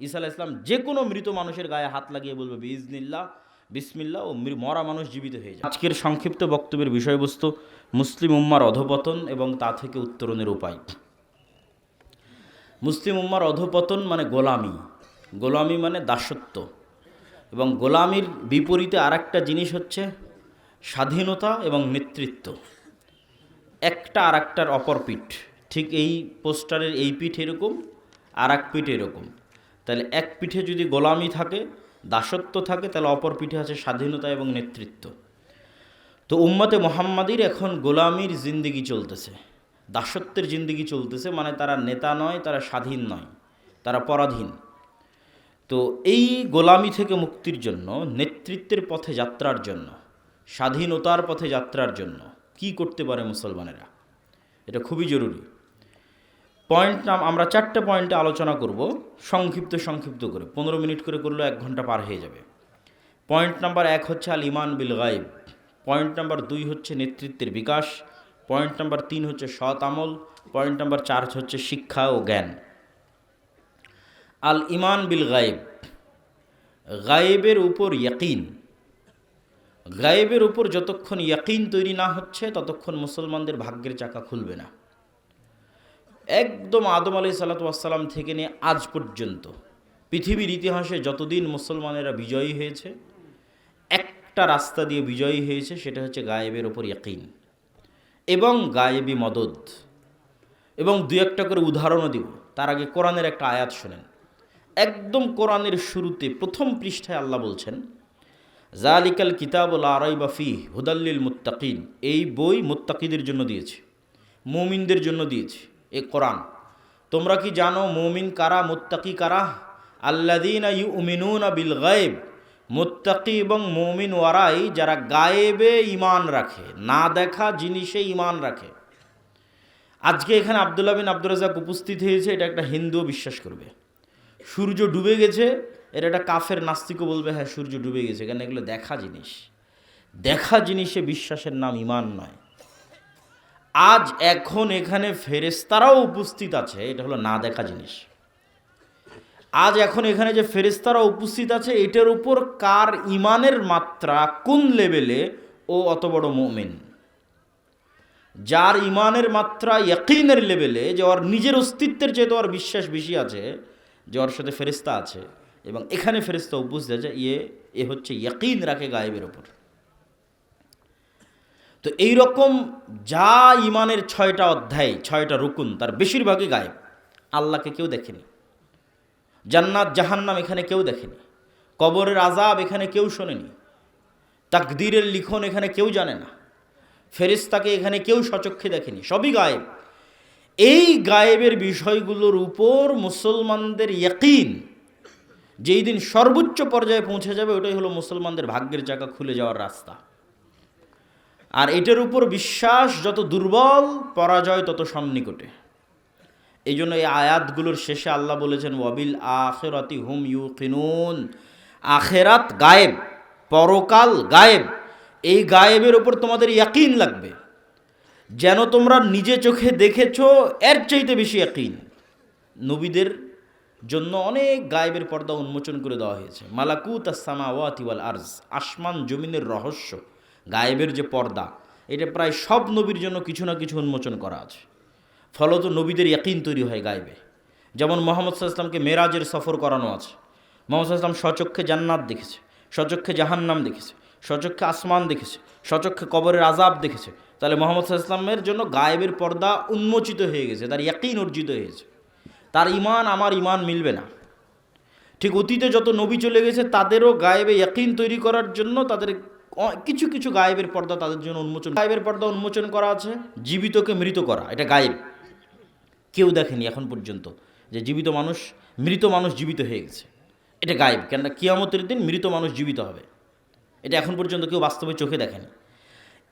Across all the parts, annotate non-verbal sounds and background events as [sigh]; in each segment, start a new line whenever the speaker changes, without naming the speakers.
ঈসা ইসলাম যে কোনো মৃত মানুষের গায়ে হাত লাগিয়ে বলবে বিজনিল্লা বিসমিল্লা ও মরা মানুষ জীবিত হয়ে যায় আজকের সংক্ষিপ্ত বক্তব্যের বিষয়বস্তু, মুসলিম উম্মার অধপতন এবং তা থেকে উত্তরণের উপায়। মুসলিম উম্মার অধপতন মানে গোলামি। গোলামি মানে দাসত্ব। এবং গোলামির বিপরীতে আরেকটা জিনিস হচ্ছে স্বাধীনতা এবং নেতৃত্ব। একটা আর একটার অপর পিঠ। ঠিক এই পোস্টারের এই পিঠ এরকম আর এক পিঠ এরকম। তাহলে এক পিঠে যদি গোলামি থাকে, দাসত্ব থাকে, তাহলে অপর পিঠে আছে স্বাধীনতা এবং নেতৃত্ব। তো উম্মতে মোহাম্মদীর এখন গোলামির জিন্দিগি চলতেছে। দাসত্বের জিন্দিগি চলতেছে মানে তারা নেতা নয়, তারা স্বাধীন নয়, তারা পরাধীন। তো এই গোলামি থেকে মুক্তির জন্য, নেতৃত্বের পথে যাত্রার জন্য, স্বাধীনতার পথে যাত্রার জন্য কি করতে পারে মুসলমানেরা? এটা খুবই জরুরি। পয়েন্ট নাম আমরা চারটে পয়েন্টে আলোচনা করব, সংক্ষিপ্ত সংক্ষিপ্ত করে। পনেরো মিনিট করে করলেও এক ঘণ্টা পার হয়ে যাবে। পয়েন্ট নাম্বার এক হচ্ছে আল ইমান বিল গাইব পয়েন্ট নাম্বার দুই হচ্ছে নেতৃত্বের বিকাশ। পয়েন্ট নাম্বার তিন হচ্ছে সৎ আমল। পয়েন্ট নাম্বার চার হচ্ছে শিক্ষা ও জ্ঞান। আল ইমান বিল গায়েব। গায়েবের উপর ইয়াকিন। গায়েবের উপর যতক্ষণ ইয়াকিন তৈরি না হচ্ছে, ততক্ষণ মুসলমানদের ভাগ্যের চাকা খুলবে না। একদম আদম আলি সাল্লাতাম থেকে নিয়ে আজ পর্যন্ত পৃথিবীর ইতিহাসে যতদিন মুসলমানেরা বিজয়ী হয়েছে, একটা রাস্তা দিয়ে বিজয়ী হয়েছে সেটা হচ্ছে গায়েবের ওপর ইয়াকিন এবং গায়েবি মদদ। এবং দু একটা করে উদাহরণও দিব। তার আগে কোরআনের একটা আয়াত শোনেন। একদম কোরআনের শুরুতে প্রথম পৃষ্ঠায় আল্লাহ বলছেন জালিকাল কিতাবুল আরাই বাফি হুদাল্লিল মুত্তাকিন। এই বই মুত্তাকিদের জন্য দিয়েছে, মুমিনদের জন্য দিয়েছে। এ কোরআন। তোমরা কি জানো, মুমিন কারা, মুত্তাকি কারা? আল্লাদিন ইউ উমিনুনা বিল গায়েব। মুত্তাকি এবং মুমিন ওয়ারাই যারা গায়েবে ইমান রাখে, না দেখা জিনিসে ইমান রাখে। আজকে এখানে আবদুল্লাহ বিন আব্দুল রাজাক উপস্থিত হয়েছে, এটা একটা হিন্দুও বিশ্বাস করবে। সূর্য ডুবে গেছে এর একটা কাফের নাস্তিকও বলবে হ্যাঁ সূর্য ডুবে গেছে, কেন এগুলো দেখা জিনিস। দেখা জিনিসে বিশ্বাসের নাম ইমান নয়। আজ এখন এখানে ফেরেস্তারাও উপস্থিত আছে, এটা হলো না দেখা জিনিস। আজ এখন এখানে যে ফেরেস্তারা উপস্থিত আছে, এটার উপর কার ইমানের মাত্রা, কোন লেভেলে ও অত বড় মোমেন? যার ইমানের মাত্রা ইয়াকিনের লেভেলে, যে ওর নিজের অস্তিত্বের চেয়ে ওর বিশ্বাস বেশি আছে, যে ওর সাথে ফেরিস্তা আছে, এবং এখানে ফেরিস্তা উপস্থিত আছে ইয়ে এ হচ্ছে ইয়াকিন রাখে গায়েবের ওপর তো এই রকম যা ইমানের ছয়টা অধ্যায়, ছয়টা রুকুন, তার বেশিরভাগই গায়েব। আল্লাহকে কেউ দেখেনি। জান্নাত, জাহান্নাম এখানে কেউ দেখেনি। কবরের আজাব এখানে কেউ শোনেনি। তাকদীরের লিখন এখানে কেউ জানে না। ফেরিস্তাকে এখানে কেউ সচক্ষে দেখেনি। সবই গায়েব। এই গায়েবের বিষয়গুলোর উপর মুসলমানদের ইয়াকিন, যেই দিন সর্বোচ্চ পর্যায়ে পৌঁছে যাবে, ওটাই হলো মুসলমানদের ভাগ্যের জায়গা খুলে যাওয়ার রাস্তা। আর এটার উপর বিশ্বাস যত দুর্বল, পরাজয় তত সন্নিকটে। এই জন্য এই আয়াতগুলোর শেষে আল্লাহ বলেছেন, ওয়াবিল আখেরাতি হুম ইউ কিনুন আখেরাত গায়েব, পরকাল গায়েব। এই গায়েবের ওপর তোমাদের ইয়াকিন লাগবে। যেন তোমরা নিজে চোখে দেখেছ, এর চাইতে বেশি ইয়াকিন। নবীদের জন্য অনেক গায়েবের পর্দা উন্মোচন করে দেওয়া হয়েছে। মালাকুত আসামা ওয়াতিওয়াল আরজ, আসমান জমিনের রহস্য। গায়েবের যে পর্দা, এটা প্রায় সব নবীর জন্য কিছু না কিছু উন্মোচন করা আছে। ফলত নবীদের ইয়াকিন তৈরি হয় গায়েবে। যেমন মোহাম্মদ সাল্লামকে মেরাজের সফর করানো আছে। মোহাম্মদ সাল্লাম স্বচক্ষে জান্নাত দেখেছে, স্বচক্ষে জাহান্নাম দেখেছে, স্বচক্ষে আসমান দেখেছে, স্বচক্ষে কবরের আজাব দেখেছে। তাহলে মোহাম্মদ সাল্লামের জন্য গায়েবের পর্দা উন্মোচিত হয়ে গেছে, তার ইয়াকিন অর্জিত হয়েছে। তার ইমান আমার ইমান মিলবে না। ঠিক অতীতে যত নবী চলে গেছে, তাদেরও গায়েবে ইয়াকিন তৈরি করার জন্য তাদের কিছু কিছু গায়েবের পর্দা তাদের জন্য উন্মোচন গায়েবের পর্দা উন্মোচন করা আছে, জীবিতকে মৃত করা, এটা গায়েব। কেউ দেখেনি এখন পর্যন্ত যে জীবিত মানুষ, মৃত মানুষ জীবিত হয়ে গেছে। এটা গায়েব, কেননা কিয়ামতের দিন মৃত মানুষ জীবিত হবে। এটা এখন পর্যন্ত কেউ বাস্তবে চোখে দেখেনি।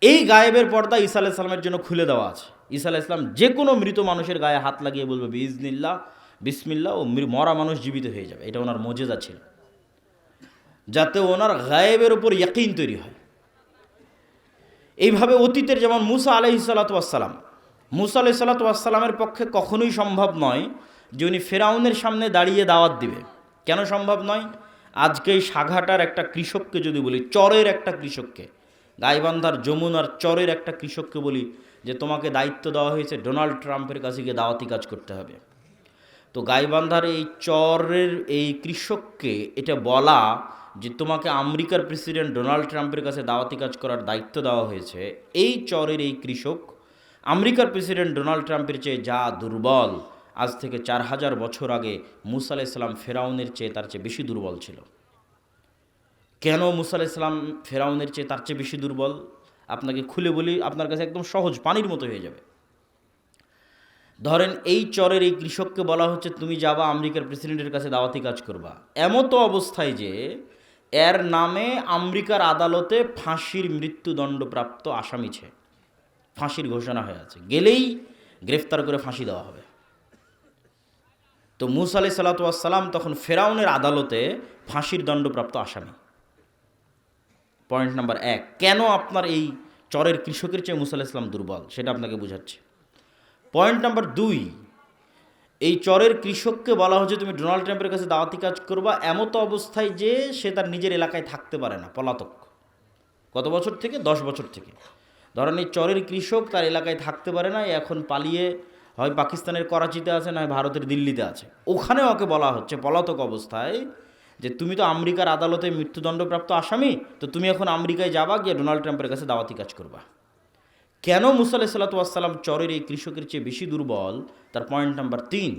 এই গায়েবের পর্দা ঈসা আলাহ ইসলামের জন্য খুলে দেওয়া আছে। ঈসা আলাহ ইসলাম যে কোনো মৃত মানুষের গায়ে হাত লাগিয়ে বলবে বিজনিল্লা বিসমিল্লা ও মরা মানুষ জীবিত হয়ে যাবে। এটা ওনার মজেদা ছিল। যাতে ওনার গায়েবের উপর ইয়াকিন তৈরি হয়। এইভাবে অতীতের যেমন মুসা আলহি সাল্লাতাম মুসা আলহি সাল্লাতামের পক্ষে কখনোই সম্ভব নয় যে উনি ফেরাউনের সামনে দাঁড়িয়ে দাওয়াত দিবে। কেন সম্ভব নয়? আজকে এই সাঘাটার একটা কৃষককে যদি বলি, চরের একটা কৃষককে, গাইবান্ধার যমুনার চরের একটা কৃষককে বলি যে তোমাকে দায়িত্ব দেওয়া হয়েছে ডোনাল্ড ট্রাম্পের কাছে গিয়ে দাওয়াতি কাজ করতে হবে। তো গাইবান্ধার এই চরের এই কৃষককে এটা বলা যে তোমাকে আমেরিকার প্রেসিডেন্ট ডোনাল্ড ট্রাম্পের কাছে দাওয়াতি কাজ করার দায়িত্ব দেওয়া হয়েছে, এই চরের এই কৃষক আমেরিকার প্রেসিডেন্ট ডোনাল্ড ট্রাম্পের চেয়ে যা দুর্বল, আজ থেকে চার হাজার বছর আগে মুসা আলাইসাল্লাম ফেরাউনের চেয়ে তার চেয়ে বেশি দুর্বল ছিল। কেন মুসা আলাইসাল্লাম ফেরাউনের চেয়ে তার চেয়ে বেশি দুর্বল? আপনাকে খুলে বলি, আপনার কাছে একদম সহজ পানির মতো হয়ে যাবে। ধরেন এই চরের এই কৃষককে বলা হচ্ছে, তুমি যাবা আমেরিকার প্রেসিডেন্টের কাছে দাওয়াতি কাজ করবা। এমতো অবস্থায় যে এর নামে আমেরিকার আদালতে ফাঁসির মৃত্যুদণ্ডপ্রাপ্ত আসামি ছে। ফাঁসির ঘোষণা হয়ে আছে। গেলেই গ্রেফতার করে ফাঁসি দেওয়া হবে। তো মুসা আলি সাল্লাতাম তখন ফেরাউনের আদালতে ফাঁসির দণ্ডপ্রাপ্ত আসামি। পয়েন্ট নাম্বার এক, কেন আপনার এই চরের কৃষকের চেয়ে মুসা ইসলাম দুর্বল? সেটা আপনাকে বোঝাচ্ছে। পয়েন্ট নাম্বার দুই এই চরের কৃষককে বলা হচ্ছে তুমি ডোনাল্ড ট্রাম্পের কাছে দাওয়াতি কাজ করবা। এমতো অবস্থায় যে সে তার নিজের এলাকায় থাকতে পারে না, পলাতক। কত বছর থেকে? দশ বছর থেকে। ধরেন এই চরের কৃষক তার এলাকায় থাকতে পারে না, এখন পালিয়ে হয় পাকিস্তানের করাচিতে আছে নয় ভারতের দিল্লিতে আছে। ওখানে ওকে বলা হচ্ছে, পলাতক অবস্থায়, যে তুমি তো আমেরিকার আদালতে মৃত্যুদণ্ডপ্রাপ্ত আসামি, তো তুমি এখন আমেরিকায় যাবা গিয়ে ডোনাল্ড ট্রাম্পের কাছে দাওয়াতি কাজ করবা। কেন মুসা আলাহ সাল্লাতুয়াসাল্লাম চরের এই কৃষকের চেয়ে বেশি দুর্বল? তার পয়েন্ট নাম্বার তিন,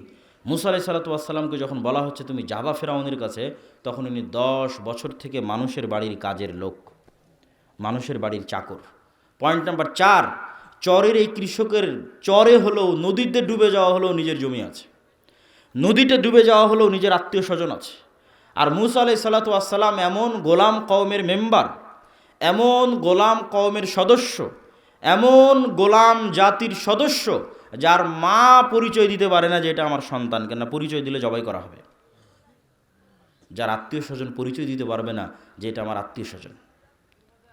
মুসা আলাহ সাল্লাতুয়াসাল্লামকে যখন বলা হচ্ছে, তুমি যাবা ফেরাউনের কাছে, তখন উনি দশ বছর থেকে মানুষের বাড়ির কাজের লোক, মানুষের বাড়ির চাকর। পয়েন্ট নাম্বার চার, চরের এই কৃষকের চরে হলেও নদীতে ডুবে যাওয়া হলেও নিজের জমি আছে। নদীতে ডুবে যাওয়া হলেও নিজের আত্মীয় স্বজন আছে। আর মুসা আলাই সাল্লাতু এমন গোলাম কওমের মেম্বার, এমন গোলাম কওমের সদস্য এমন গোলাম জাতির সদস্য যার মা পরিচয় দিতে পারে না যে এটা আমার সন্তান কেন পরিচয় দিলে জবাই করা হবে। যার আত্মীয় স্বজন পরিচয় দিতে পারবে না যে এটা আমার আত্মীয় স্বজন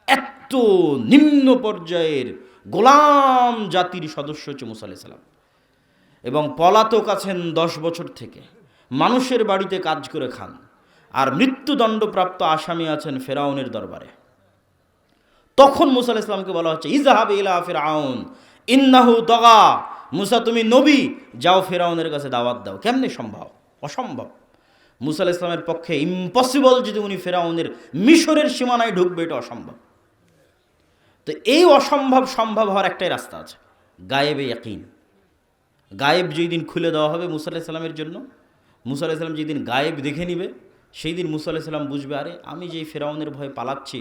এত নিম্ন পর্যায়ের গোলাম জাতির সদস্য হচ্ছে মুসা আলাইহিস সালাম। এবং পলাতক আছেন দশ বছর থেকে, মানুষের বাড়িতে কাজ করে খান, আর মৃত্যুদণ্ডপ্রাপ্ত আসামি আছেন ফেরাউনের দরবারে। তখন মুসা আলাইহিস সালামকে বলা হচ্ছে ইজাহাব ইলা ফেরাউন ইন্নাহু তগা। মুসা, তুমি নবী, যাও ফেরাউনের কাছে দাওয়াত দাও। কেমনে সম্ভব? অসম্ভব। মুসা ইসলামের পক্ষে ইম্পসিবল যদি উনি ফেরাউনের মিশরের সীমানায় ঢুকবে, এটা অসম্ভব। তো এই অসম্ভব সম্ভব হওয়ার একটাই রাস্তা আছে, গায়েবে ইয়াকিন। গায়েব যেই দিন খুলে দেওয়া হবে মুসা সাল্লামের জন্য, মুসা সাল্লাম যেই দিন গায়েব দেখে নিবে, সেই দিন মুসা সাল্লাম বুঝবে, আরে, আমি যেই ফেরাউনের ভয়ে পালাচ্ছি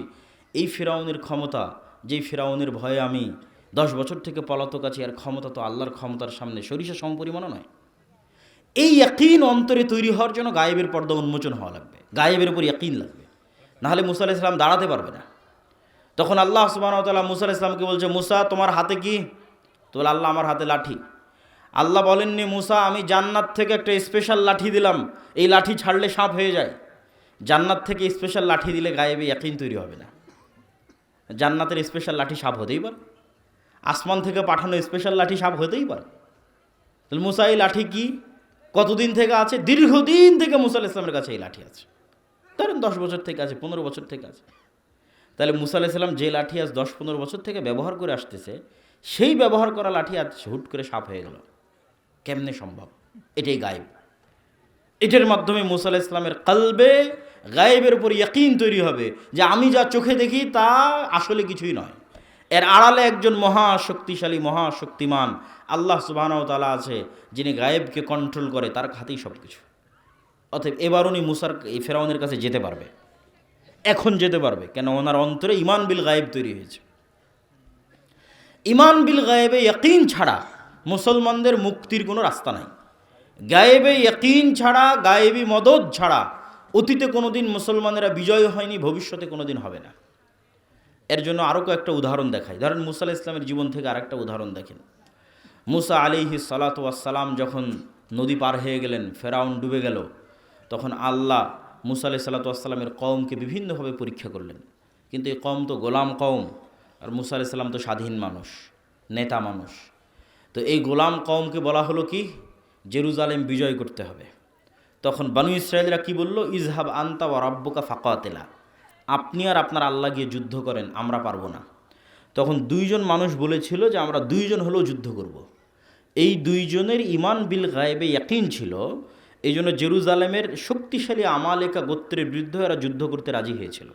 এই ফেরাউনের ক্ষমতা, যেই ফেরাউনের ভয়ে আমি দশ বছর থেকে পলাতক আছি, আর ক্ষমতা তো আল্লাহর ক্ষমতার সামনে সরিষা সমপরিমাণও নয়। এই ইয়াকিন অন্তরে তৈরি হওয়ার জন্য গায়েবের পর্দা উন্মোচন হওয়া লাগবে। গায়েবের উপর ইয়াকিন লাগবে। নাহলে মুসা আলাহ সাল্লাম দাঁড়াতে পারবে না। তখন আল্লাহ সুবাহতাল্লাহ মুসা ইসলামকে বলছে, মুসা, তোমার হাতে কি? তো আল্লাহ, আমার হাতে লাঠি। আল্লাহ বলেননি, মুসা, আমি জান্নাত থেকে একটা স্পেশাল লাঠি দিলাম। এই লাঠি ছাড়লে সাপ হয়ে যায়। জান্নাত থেকে স্পেশাল লাঠি দিলে গায়েবে একই তৈরি হবে না। জান্নাতের স্পেশাল লাঠি সাপ হতেই পারে। আসমান থেকে পাঠানো স্পেশাল লাঠি সাপ হতেই পারে। তাহলে মুসা এই লাঠি কি? কতদিন থেকে আছে? দীর্ঘদিন থেকে মুসা ইসলামের কাছে এই লাঠি আছে। ধরেন দশ বছর থেকে আছে, পনেরো বছর থেকে আছে। তাহলে মুসা আলাইসাল্লাম যে লাঠি আজ দশ পনেরো বছর থেকে ব্যবহার করে আসতেছে, সেই ব্যবহার করা লাঠি আজ হুট করে সাপ হয়ে গেল। কেমনে সম্ভব? এটাই গায়েব। এটার মাধ্যমে মুসা ইসলামের কালবে গায়েবের উপর ইয়াকিন তৈরি হবে যে আমি যা চোখে দেখি তা আসলে কিছুই নয়। এর আড়ালে একজন মহাশক্তিশালী, মহাশক্তিমান আল্লাহ সুবাহনাও তালা আছে, যিনি গায়েবকে কন্ট্রোল করে, তার খাতেই সব কিছু অতএব এবার উনি মুসার, এই ফেরাউনের কাছে যেতে পারবে। এখন যেতে পারবে কেন ওনার অন্তরে ইমান বিল গায়েব তৈরি হয়েছে। ইমান বিল গায়েবে ইয়াকিন ছাড়া মুসলমানদের মুক্তির কোনো রাস্তা নাই। গায়েবে ইয়াকিন ছাড়া, গায়েবী মদত ছাড়া অতীতে কোনোদিন মুসলমানেরা বিজয় হয়নি, ভবিষ্যতে কোনোদিন হবে না। এর জন্য আরও কয়েকটা উদাহরণ দেখাই। ধরেন মুসা ইসলামের জীবন থেকে আরেকটা উদাহরণ দেখেন। মুসা আলিহি সালাতাম যখন নদী পার হয়ে গেলেন, ফেরাউন ডুবে গেল, তখন আল্লাহ মুসা আলি সাল্লাতামের কওমকে বিভিন্নভাবে পরীক্ষা করলেন। কিন্তু এই কম তো গোলাম কওম, আর মুসা আলি সাল্লাম তো স্বাধীন মানুষ, নেতা মানুষ। তো এই গোলাম কওমকে বলা হলো কি? জেরুজালেম বিজয় করতে হবে। তখন বানু ইসরায়েলরা কি বলল? ইজহাব আন্তা ও রব্বকা ফাকাতেলা। আপনি আর আপনার আল্লাহ গিয়ে যুদ্ধ করেন, আমরা পারব না। তখন দুইজন মানুষ বলেছিল যে, আমরা দুইজন হলেও যুদ্ধ করব। এই দুইজনের ইমান বিল গায়েবে ইয়াকিন ছিল। এই জন্য জেরুজালেমের শক্তিশালী আমালেকা গোত্রের বিরুদ্ধে এরা যুদ্ধ করতে রাজি হয়েছিল।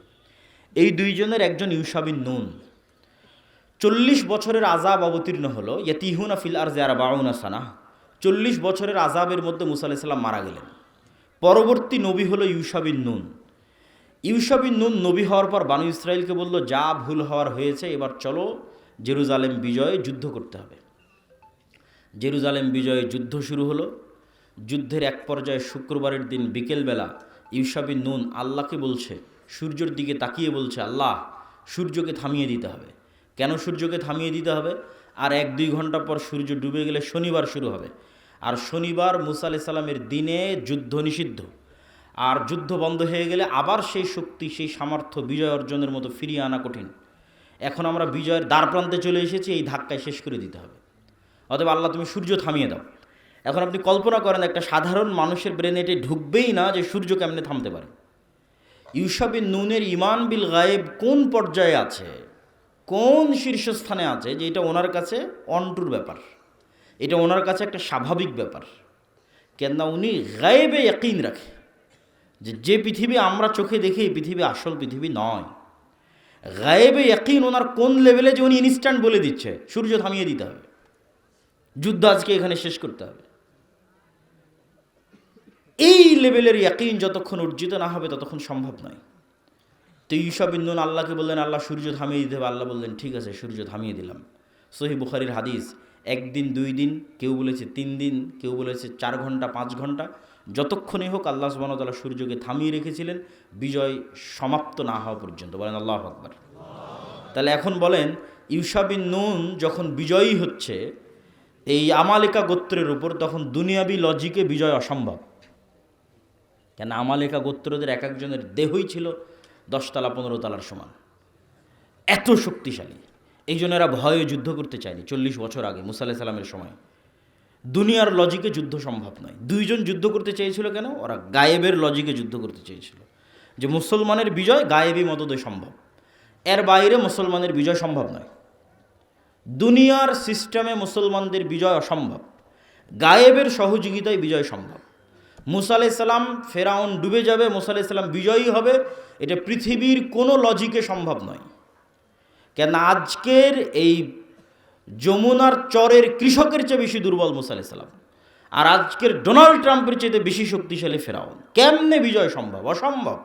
এই দুইজনের একজন ইউসাবিন নুন। চল্লিশ বছরের আজাব অবতীর্ণ হলো। ইয়তিহুনা ফিল আর জেয়ারা বাউনা সানা। চল্লিশ বছরের আজাবের মধ্যে মুসা আলাইসাল্লাম মারা গেলেন। পরবর্তী নবী হলো ইউসাবিন নুন। ইউসাবিন নুন নবী হওয়ার পর বানু ইসরায়েলকে বলল, যা ভুল হওয়ার হয়েছে, এবার চলো জেরুজালেম বিজয়ে যুদ্ধ করতে হবে। জেরুজালেম বিজয়ে যুদ্ধ শুরু হলো। যুদ্ধের এক পর্যায়ে শুক্রবারের দিন বিকেলবেলা ইউসাবিন নুন আল্লাহকে বলছে, সূর্যের দিকে তাকিয়ে বলছে, আল্লাহ, সূর্যকে থামিয়ে দিতে হবে। কেন সূর্যকে থামিয়ে দিতে হবে? আর এক দুই ঘণ্টা পর সূর্য ডুবে গেলে শনিবার শুরু হবে। আর শনিবার মুসা আলাইহিস সালামের দিনে যুদ্ধ নিষিদ্ধ। আর যুদ্ধ বন্ধ হয়ে গেলে আবার সেই শক্তি, সেই সামর্থ্য বিজয় অর্জনের মতো ফিরিয়ে আনা কঠিন। এখন আমরা বিজয়ের দ্বার প্রান্তে চলে এসেছি, এই ধাক্কায় শেষ করে দিতে হবে। অতএব আল্লাহ তুমি সূর্য থামিয়ে দাও। এখন আপনি কল্পনা করেন একটা সাধারণ মানুষের ব্রেনে এটি ঢুকবেই না যে সূর্য কেমনে থামতে পারে। ইউসাবিন নুনের ইমান বিল গায়েব কোন পর্যায়ে আছে? কোন শীর্ষস্থানে আছে? যে এটা ওনার কাছে অন্টুর ব্যাপার। এটা ওনার কাছে একটা স্বাভাবিক ব্যাপার। কেননা উনি গায়েবে একইন রাখে। যে যে পৃথিবী আমরা চোখে দেখি, এই পৃথিবী আসল পৃথিবী নয়। গায়েবে একইন ওনার কোন লেভেলে যে উনি ইনস্ট্যান্ট বলে দিচ্ছে, সূর্য থামিয়ে দিতে হবে। যুদ্ধ আজকে এখানে শেষ করতে হবে। এই লেভেলের ইয়াকিন যতক্ষণ অর্জিত না হবে, ততক্ষণ সম্ভব নয়। তো ইউসাবিন্দুন আল্লাহকে বললেন, আল্লাহ সূর্য থামিয়ে দিতে হবে। আল্লাহ বললেন, ঠিক আছে, সূর্য থামিয়ে দিলাম। সহি বুখারির হাদিস একদিন, দুই দিন, কেউ বলেছে তিন দিন, কেউ বলেছে চার ঘণ্টা, পাঁচ ঘণ্টা। যতক্ষণই হোক আল্লাহ সুবাহতাল্লাহ সূর্যকে থামিয়ে রেখেছিলেন, বিজয় সমাপ্ত না হওয়া পর্যন্ত। বলেন আল্লাহ আকবর। তাহলে এখন বলেন ইউসাবিন নুন যখন বিজয়ী হচ্ছে, এই আমালিকা গোত্রের উপর তখন দুনিয়াবি লজিকে বিজয় অসম্ভব। কেন আমালিকা গোত্রদের এক একজনের দেহই ছিল দশতলা পনেরো তলার সমান। এত শক্তিশালী। এই জন্য এরা ভয়ে যুদ্ধ করতে চায়নি চল্লিশ বছর আগে মুসা আলাহ সাল্লামের সময়। দুনিয়ার লজিকে যুদ্ধ সম্ভব নয়। দুইজন যুদ্ধ করতে চেয়েছিল কেন? ওরা গায়েবের লজিকে যুদ্ধ করতে চেয়েছিল। যে মুসলমানের বিজয় গায়েবী মদদে সম্ভব। এর বাইরে মুসলমানের বিজয় সম্ভব নয়। দুনিয়ার সিস্টেমে মুসলমানদের বিজয় অসম্ভব। গায়েবের সহযোগিতায় বিজয় সম্ভব। মুসা আলাইসাল্লাম ফেরাউন ডুবে যাবে, মুসা আলাইসাল্লাম বিজয়ী হবে, এটা পৃথিবীর কোনো লজিকে সম্ভব নয়। কেন আজকের এই যমুনার চরের কৃষকের চেয়ে বেশি দুর্বল মুসা আলাইসাল্লাম আর আজকের ডোনাল্ড ট্রাম্পের চেয়ে বেশি শক্তিশালী ফেরাউন। কেমনে বিজয় সম্ভব? অসম্ভব।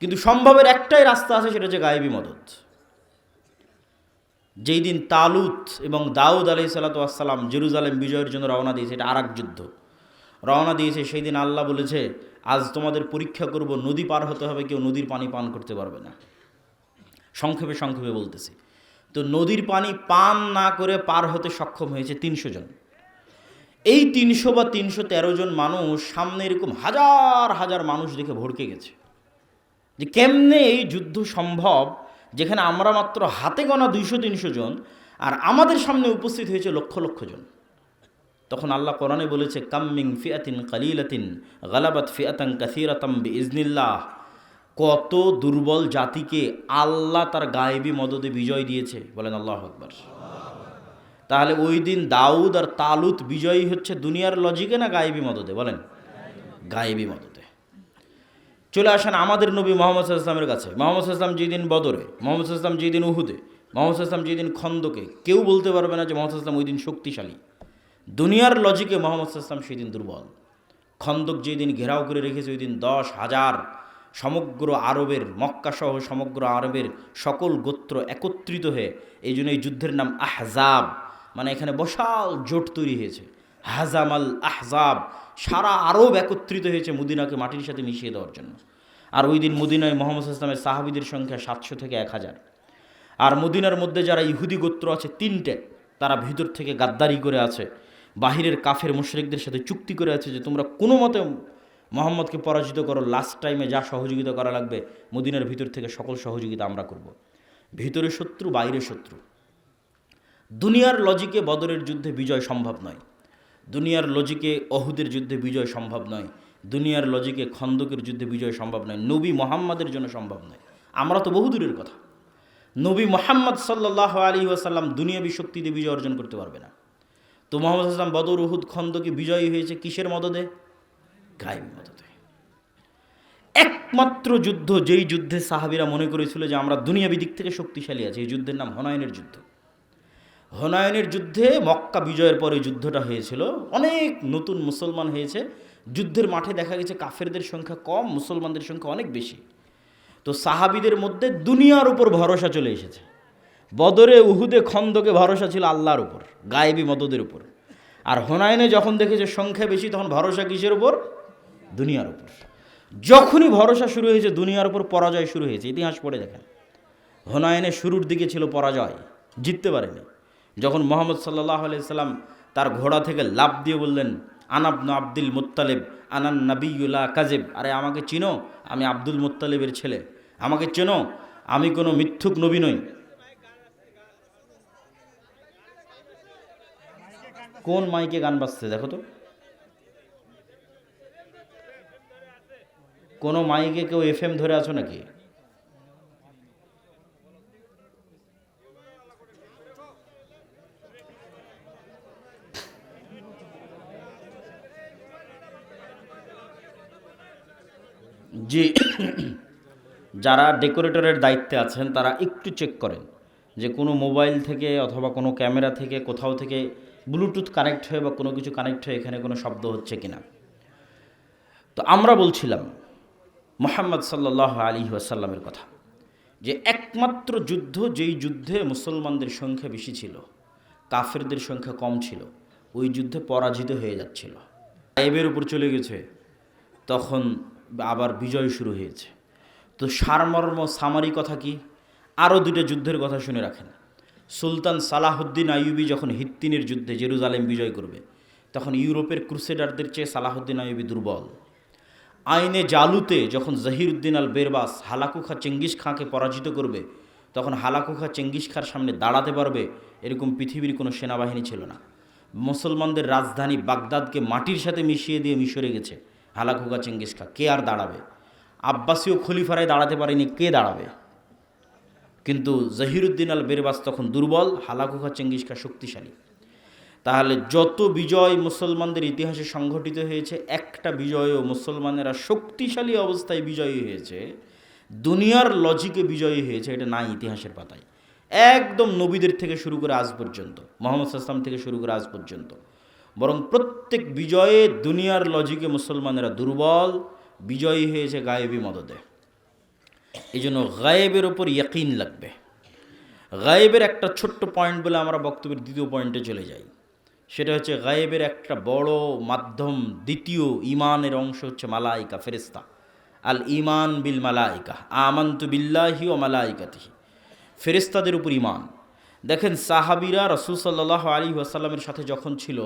কিন্তু সম্ভবের একটাই রাস্তা আছে, সেটা হচ্ছে গায়েবী মদত। যেই দিন তালুত এবং দাউদ আলি সাল্লাতাম জেরুজালেম বিজয়ের জন্য রওনা দিয়েছে, এটা আর যুদ্ধ। রওনা দিয়েছে, সেই দিন আল্লাহ বলেছে, আজ তোমাদের পরীক্ষা করব, নদী পার হতে হবে, কেউ নদীর পানি পান করতে পারবে না। সংক্ষেপে সংক্ষেপে বলতেছি। তো নদীর পানি পান না করে পার হতে সক্ষম হয়েছে তিনশো জন। এই তিনশো বা তিনশো তেরো জন মানুষ সামনে এরকম হাজার হাজার মানুষ দেখে ভড়কে গেছে। যে কেমনে এই যুদ্ধ সম্ভব, যেখানে আমরা মাত্র হাতে গোনা দুইশো, তিনশো জন আর আমাদের সামনে উপস্থিত হয়েছে লক্ষ লক্ষ জন। তখন আল্লাহ কোরআনে বলেছে কাম্মিং ফিয়াতিন কালিলাতিন গালাবাত ফিয়াতাং কাসিরাতাম বি ইজনিল্লাহ কত দুর্বল জাতিকে আল্লাহ তার গায়েবী মদদে বিজয় দিয়েছে। বলেন আল্লাহ আকবর। তাহলে ওই দিন দাউদ আর তালুত বিজয়ী হচ্ছে দুনিয়ার লজিকে না গায়েবী মদদে? বলেন, গায়েবী মদদে। চলে আসেন আমাদের নবী মোহাম্মদ ইসলামের কাছে। মোহাম্মদ ইসলাম যেদিন বদরে, মোহাম্মদ ইসলাম যেদিন উহুদে, মোহাম্মদ ইসলাম যেদিন খন্দকে, কেউ বলতে পারবে না যে মোহাম্মদ ইসলাম ওই দিন শক্তিশালী। দুনিয়ার লজিকে মোহাম্মদ ইসলাম সেই দিন দুর্বল। খন্দক যেদিন ঘেরাও করে রেখেছে, ওই দিন দশ হাজার সমগ্র আরবের, মক্কাসহ সমগ্র আরবের সকল গোত্র একত্রিত হয়ে এই জন্য এই যুদ্ধের নাম আহজাব। মানে এখানে বসাল জোট তৈরি হয়েছে। হাজামাল আহজাব। সারা আরব একত্রিত হয়েছে মদিনাকে মাটির সাথে মিশিয়ে দেওয়ার জন্য। আর ওই দিন মদিনায় মোহাম্মদ ইসলামের সাহাবিদের সংখ্যা সাতশো থেকে এক হাজার। আর মদিনার মধ্যে যারা ইহুদি গোত্র আছে তিনটে, তারা ভিতর থেকে গাদ্দারি করে আছে। বাহিরের কাফের মুশরিকদের সাথে চুক্তি করে আছে যে তোমরা কোনো মতে মোহাম্মদকে পরাজিত করো লাস্ট টাইমে যা সহযোগিতা করা লাগবে, মদিনার ভিতর থেকে সকল সহযোগিতা আমরা করব। ভিতরে শত্রু, বাইরে শত্রু। দুনিয়ার লজিকে বদরের যুদ্ধে বিজয় সম্ভব নয়। দুনিয়ার লজিকে অহুদের যুদ্ধে বিজয় সম্ভব নয়। দুনিয়ার লজিকে খন্দকের যুদ্ধে বিজয় সম্ভব নয়। নবী মোহাম্মদের জন্য সম্ভব নয়। আমরা তো বহু দূরের কথা। নবী মোহাম্মদ সাল্লাহ আলী ওয়াসাল্লাম দুনিয়াবী শক্তিতে বিজয় অর্জন করতে পারবে না। তো মোহাম্মদ আসলাম বদর, উহুদ, খন্দকে বিজয়ী হয়েছে কিসের মদদে? গায়েবী মদদে একমাত্র যুদ্ধ যেই যুদ্ধে সাহাবিরা মনে করেছিল যে আমরা দুনিয়াবী দিক থেকে শক্তিশালী আছি, এই যুদ্ধের নাম হনায়নের যুদ্ধ। হনায়নের যুদ্ধে মক্কা বিজয়ের পরে যুদ্ধটা হয়েছিল। অনেক নতুন মুসলমান হয়েছে। যুদ্ধের মাঠে দেখা গেছে কাফেরদের সংখ্যা কম, মুসলমানদের সংখ্যা অনেক বেশি। তো সাহাবিদের মধ্যে দুনিয়ার উপর ভরসা চলে এসেছে। বদরে, উহুদে, খন্দকে ভরসা ছিল আল্লাহর উপর, গায়েবী মদদের উপর। আর হোনায়নে যখন দেখেছে সংখ্যা বেশি, তখন ভরসা কিসের উপর? দুনিয়ার উপর। যখনই ভরসা শুরু হয়েছে, দুনিয়ার উপর পরাজয় শুরু হয়েছে। ইতিহাস পড়ে দেখেন। হোনায়নে শুরুর দিকে ছিল পরাজয়, জিততে পারেনি। যখন মোহাম্মদ সাল্লাহ আলাইসাল্লাম তার ঘোড়া থেকে লাভ দিয়ে বললেন আনাবন আব্দুল মোত্তালেব আনান নাবিউল্লাহ কাজেব আরে, আমাকে চিনো? আমি আব্দুল মোত্তালেবের ছেলে। আমাকে চেনো? আমি কোনো মিথ্যুক নবী নই। কোন মাইকে গান বাজছে দেখো তো। কোনো মাইকে কেউ এফ এম ধরে আছো নাকি? জি, যারা ডেকোরেটরের দায়িত্বে আছেন, তারা একটু চেক করেন যে কোনো মোবাইল থেকে অথবা কোনো ক্যামেরা থেকে কোথাও থেকে ব্লুটুথ কানেক্ট হয়ে বা কোনো কিছু কানেক্ট হয়ে এখানে কোনো শব্দ হচ্ছে কিনা। তো আমরা বলছিলাম মোহাম্মদ সাল্লাহ আলী ওয়াসাল্লামের কথা, যে একমাত্র যুদ্ধ যেই যুদ্ধে মুসলমানদের সংখ্যা বেশি ছিল, কাফেরদের সংখ্যা কম ছিল, ওই যুদ্ধে পরাজিত হয়ে যাচ্ছিল। আইবের উপর চলে গেছে, তখন আবার বিজয় শুরু হয়েছে। তো সারমর্ম সামারি কথা কি? আরও দুটো যুদ্ধের কথা শুনে রাখেন। সুলতান সালাহুদ্দিন আইয়ুবি যখন হিত্তিনের যুদ্ধে জেরুজালেম বিজয় করবে, তখন ইউরোপের ক্রুসেডারদের চেয়ে সালাহুদ্দিন আইয়ুবি দুর্বল। আইনে জালুতে যখন জহিরুদ্দিন আল বেরবাস হালাকুখা চেঙ্গিস খাঁকে পরাজিত করবে, তখন হালাকুখা চেঙ্গিস খার সামনে দাঁড়াতে পারবে, এরকম পৃথিবীর কোনো সেনাবাহিনী ছিল না। মুসলমানদের রাজধানী বাগদাদকে মাটির সাথে মিশিয়ে দিয়ে মিশরে গেছে হালাকুখা চেঙ্গিস খা। কে আর দাঁড়াবে? আব্বাসীয় খলিফারায় দাঁড়াতে পারেনি, কে দাঁড়াবে? কিন্তু জহিরুদ্দিন আল বেরবাস তখন দুর্বল, হালাকুখা চেঙ্গিস খা শক্তিশালী। তাহলে যত বিজয় মুসলমানদের ইতিহাসে সংঘটিত হয়েছে, একটা বিজয়ও মুসলমানেরা শক্তিশালী অবস্থায় বিজয়ী হয়েছে, দুনিয়ার লজিকে বিজয়ী হয়েছে, এটা না ইতিহাসের পাতায়। একদম নবীদের থেকে শুরু করে আজ পর্যন্ত, মোহাম্মদ আসলাম থেকে শুরু করে আজ পর্যন্ত। বরং প্রত্যেক বিজয়ে দুনিয়ার লজিকে মুসলমানেরা দুর্বল, বিজয়ী হয়েছে গায়েবী মদদে। এই জন্য গায়েবের ওপর ইয়াকিন লাগবে। গায়েবের একটা ছোট্ট পয়েন্ট বলে আমরা বক্তব্যের দ্বিতীয় পয়েন্টে চলে যাই। সেটা হচ্ছে গায়েবের একটা বড় মাধ্যম, দ্বিতীয় ইমানের অংশ হচ্ছে মালাইকা ফেরিস্তা আল ইমান বিল মালাইকা, আমন্তু বিল্লাহি ও মালাইকাতিহি। ফেরিস্তাদের উপর ইমান দেখেন সাহাবিরা রসুল সাল্লাহ আলী ওয়াসাল্লামের সাথে যখন ছিল,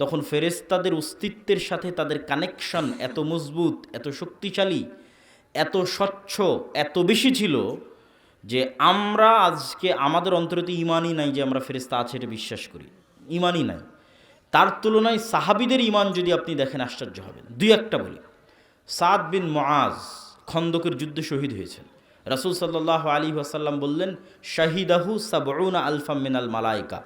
তখন ফেরেস্তাদের অস্তিত্বের সাথে তাদের কানেকশন এত মজবুত, এত শক্তিশালী, এত স্বচ্ছ, এত বেশি ছিল যে আমরা আজকে আমাদের অন্তরতে ইমানই নাই যে আমরা ফেরেস্তা আছে এটা বিশ্বাস করি। ইমানই নাই। তার তুলনায় সাহাবিদের ইমান যদি আপনি দেখেন, আশ্চর্য হবেন। দুই একটা বলি। সাদ বিন মোয়াজ খন্দকের যুদ্ধে শহীদ হয়েছেন। রাসুল সাল্লাহ আলী ওয়াসাল্লাম বললেন, শাহিদাহু সাবউনা আলফা মিনাল মালাইকা।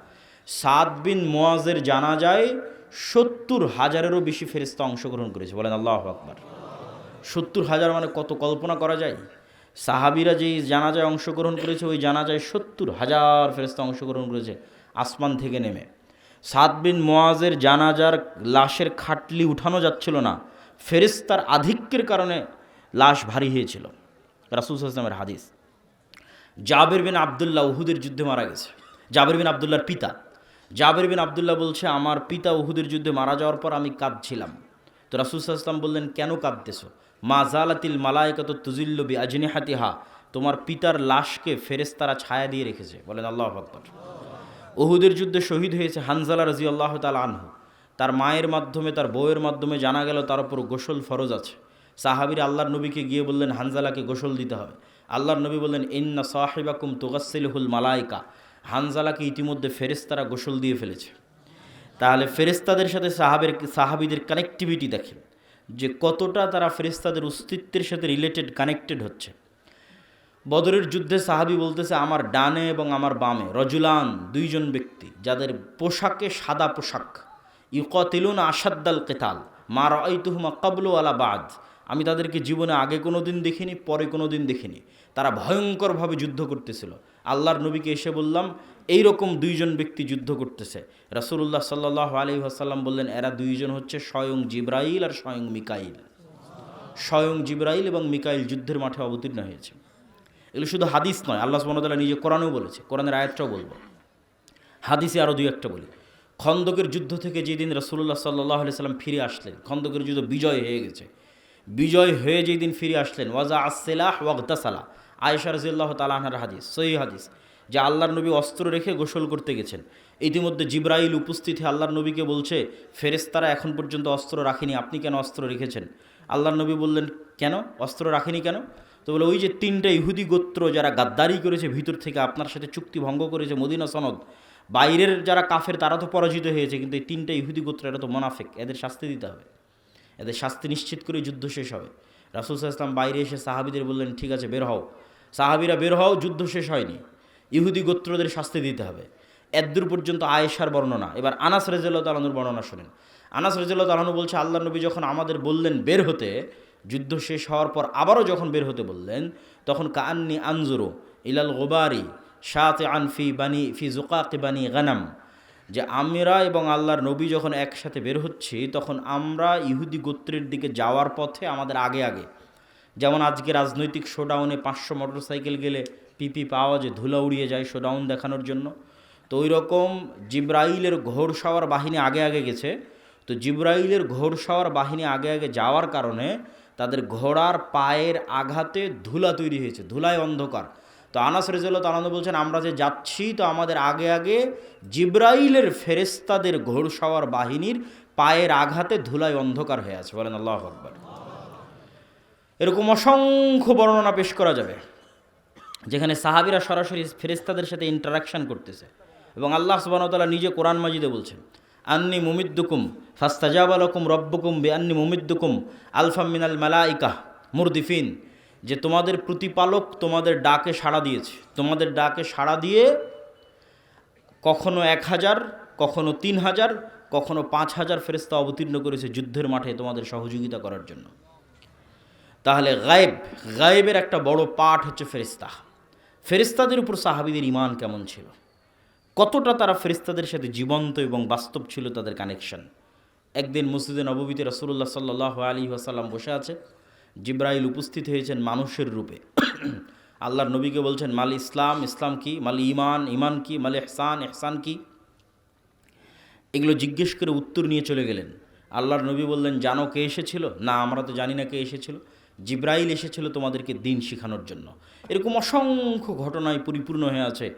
সাদ বিন মোয়াজের জানা যায় সত্তর হাজারেরও বেশি ফেরিস্তা অংশগ্রহণ করেছে। বলেন আল্লাহ আকবার। সত্তর হাজার মানে কত কল্পনা করা যায়? সাহাবিরা যেই জানাজায় অংশগ্রহণ করেছে, ওই জানাজায় সত্তর হাজার ফেরিস্তা অংশগ্রহণ করেছে, আসমান থেকে নেমে। সাদ বিন মোয়াজের জানাজার লাশের খাটলি উঠানো যাচ্ছিল না। ফেরিস্তার আধিক্যের কারণে লাশ ভারী হয়েছিল। রাসুল আসলামের হাদিস। জাবের বিন আবদুল্লাহ উহুদের যুদ্ধে মারা গেছে। জাবের বিন আবদুল্লাহর পিতা। জাবের বিন আবদুল্লাহ বলছে, আমার পিতা উহুদের যুদ্ধে মারা যাওয়ার পর আমি কাঁদছিলাম। তো রাসুল আসলাম বললেন, কেন কাঁদতেছো? মা জালাতিল মালায়কত তুজিল্লবি আজনি হাতিহা তোমার পিতার লাশকে ফেরেস্তারা ছায়া দিয়ে রেখেছে। বলেন আল্লাহ আকবর। উহুদের যুদ্ধে শহীদ হয়েছে হানজালা রাজি আল্লাহ তাল আনহু। তার মায়ের মাধ্যমে, তার বউয়ের মাধ্যমে জানা গেল তার উপর গোসল ফরজ আছে। সাহাবির আল্লাহর নবীকে গিয়ে বললেন, হানজালাকে গোসল দিতে হবে। আল্লাহর নবী বললেন, ইন্না সাহিবাকুম তুগাসিলহুল মালাইকা। হানজালাকে ইতিমধ্যে ফেরেস্তারা গোসল দিয়ে ফেলেছে। তাহলে ফেরেস্তাদের সাথে সাহাবের, সাহাবিদের কানেক্টিভিটি দেখেন, যে কতটা তারা ফেরেস্তাদের অস্তিত্বের সাথে রিলেটেড কানেক্টেড হচ্ছে। বদরের যুদ্ধে সাহাবি বলতেছে, আমার ডানে এবং আমার বামে রজুলান দুইজন ব্যক্তি, যাদের পোশাকে সাদা পোশাক। ইউকতিলুন আসাদ্দাল কেতাল, মা রাইতুহুমা কাবলু আলা বাদ। আমি তাদেরকে জীবনে আগে কোনো দিন দেখিনি, পরে কোনো দিন দেখিনি। তারা ভয়ঙ্করভাবে যুদ্ধ করতেছিল। আল্লাহর নবীকে এসে বললাম এই রকম দুইজন ব্যক্তি যুদ্ধ করতেছে। রাসূলুল্লাহ সাল্লাহ আলী আসাল্লাম বললেন, এরা দুইজন হচ্ছে স্বয়ং জিব্রাইল আর স্বয়ং মিকাইল। স্বয়ং জিব্রাইল এবং মিকাইল যুদ্ধের মাঠে অবতীর্ণ হয়েছে। এগুলো শুধু হাদিস নয়, আল্লাহ সুবহানাহু নিজে কোরআনেও বলেছে, কোরআনের আয়াতটাও বলব। হাদিসে আরও দুই একটা বলি। খন্দকের যুদ্ধ থেকে যেদিন রসুল্লাহ সাল্লাহ সাল্লাম ফিরে আসলেন, খন্দকের যুদ্ধ বিজয় হয়ে গেছে। বিজয় হয়ে যেদিন ফিরে আসলেন, ওয়াজা আসেলাহ ওয়াগদাসালা আয়েশা রাজিল্লাহ তালাহার হাদিস, সহি হাদিস, যে আল্লাহর নবী অস্ত্র রেখে গোসল করতে গেছেন। ইতিমধ্যে জিব্রাইল উপস্থিত আল্লাহর নবীকে বলছে ফেরেস্তারা এখন পর্যন্ত অস্ত্র রাখেনি, আপনি কেন অস্ত্র রেখেছেন? আল্লাহর নবী বললেন, কেন? অস্ত্র রাখেনি কেন? তো বলে ওই যে তিনটা ইহুদি গোত্র যারা গাদ্দারি করেছে, ভিতর থেকে আপনার সাথে চুক্তি ভঙ্গ করেছে মদিনা সনদ, বাইরের যারা কাফের তারা তো পরাজিত হয়েছে, কিন্তু এই তিনটা ইহুদি গোত্র এটা তো মোনাফেক, এদের শাস্তি দিতে হবে। এদের শাস্তি নিশ্চিত করে যুদ্ধ শেষ হবে। রাসুল ইসলাম বাইরে এসে সাহাবিদের বললেন, ঠিক আছে, বের হও। সাহাবিরা বের হও যুদ্ধ শেষ হয়নি। ইহুদি গোত্রদের শাস্তি দিতে হবে। এদ্দূর পর্যন্ত আয়েশার বর্ণনা। এবার আনাস রেজাল্লাহ তালানুর বর্ণনা শোনেন। আনাস রেজাল্লাহ তালানু বলছে, আল্লাহ নবী যখন আমাদের বললেন বের হতে যুদ্ধ শেষ হওয়ার পর আবারও যখন বের হতে বললেন, তখন কান্নি আনজুরো ইলাল গোবারি শাতে আনফি বানি, ফি জুকাকি বানি গানাম। যে আমরা এবং আল্লাহর নবী যখন একসাথে বের হচ্ছি, তখন আমরা ইহুদি গোত্রের দিকে যাওয়ার পথে আমাদের আগে আগে। যেমন আজকে রাজনৈতিক শোডাউনে পাঁচশো মোটরসাইকেল গেলে পিপি পাওয়া যে ধুলা উড়িয়ে যায় শোডাউন দেখানোর জন্য। তো ওই রকম জিব্রাইলের ঘোড়সাওয়ার বাহিনী আগে আগে গেছে। তো জিব্রাইলের ঘোড়সাওয়ার বাহিনী আগে আগে যাওয়ার কারণে তাদের ঘোড়ার পায়ের আঘাতে ধুলা তৈরি হয়েছে, ধুলায় অন্ধকার। তো আনাস রেজাল্লাহ তালানু বলছেন, আমরা যে যাচ্ছি, তো আমাদের আগে আগে জিব্রাইলের ফেরেস্তাদের ঘোড়সাওয়ার বাহিনীর পায়ের আঘাতে ধুলায় অন্ধকার হয়ে আছে। বলেন আল্লাহ আকবর। এরকম অসংখ্য বর্ণনা পেশ করা যাবে, যেখানে সাহাবিরা সরাসরি ফেরেস্তাদের সাথে ইন্টারাকশন করতেছে। এবং আল্লাহ সুবাহতাল্লাহ নিজে কোরআন মাজিদে বলছেন, আন্নি মুমিদ্দুকুম ফাস্তাজাবালকুম রব্বুকুম বে আন্নি মুমিদ্দুকুম আলফা মিনাল মালাইকা মুরদিফিন, যে তোমাদের প্রতিপালক তোমাদের ডাকে সাড়া দিয়েছে। তোমাদের ডাকে সাড়া দিয়ে কখনো এক হাজার, কখনো তিন হাজার, কখনো পাঁচ হাজার ফেরেস্তা অবতীর্ণ করেছে যুদ্ধের মাঠে তোমাদের সহযোগিতা করার জন্য। তাহলে গায়েব, গায়েবের একটা বড় পাঠ হচ্ছে ফেরিস্তা ফেরিস্তাদের উপর সাহাবিদের ইমান কেমন ছিল? কতটা তারা ফেরিস্তাদের সাথে জীবন্ত এবং বাস্তব ছিল তাদের কানেকশন একদিন মসজিদে নববীতে রসুল্লাহ সাল্লাহ আলী আসাল্লাম বসে আছে। জিব্রাইল উপস্থিত হয়েছেন মানুষের রূপে। [clears throat] আল্লাহর নবীকে বলছেন, মাল ইসলাম ইসলাম কি? মাল ইমান ইমান কি? মাল এহসান এহসান কি? এগুলো জিজ্ঞেস করে উত্তর নিয়ে চলে গেলেন। আল্লাহর নবী বললেন, জানো কে এসেছিল? না, আমরা তো জানি না কে এসেছিল। জিব্রাইল এসেছিল তোমাদেরকে দিন শেখানোর জন্য। এরকম অসংখ্য ঘটনায় পরিপূর্ণ হয়ে আছে।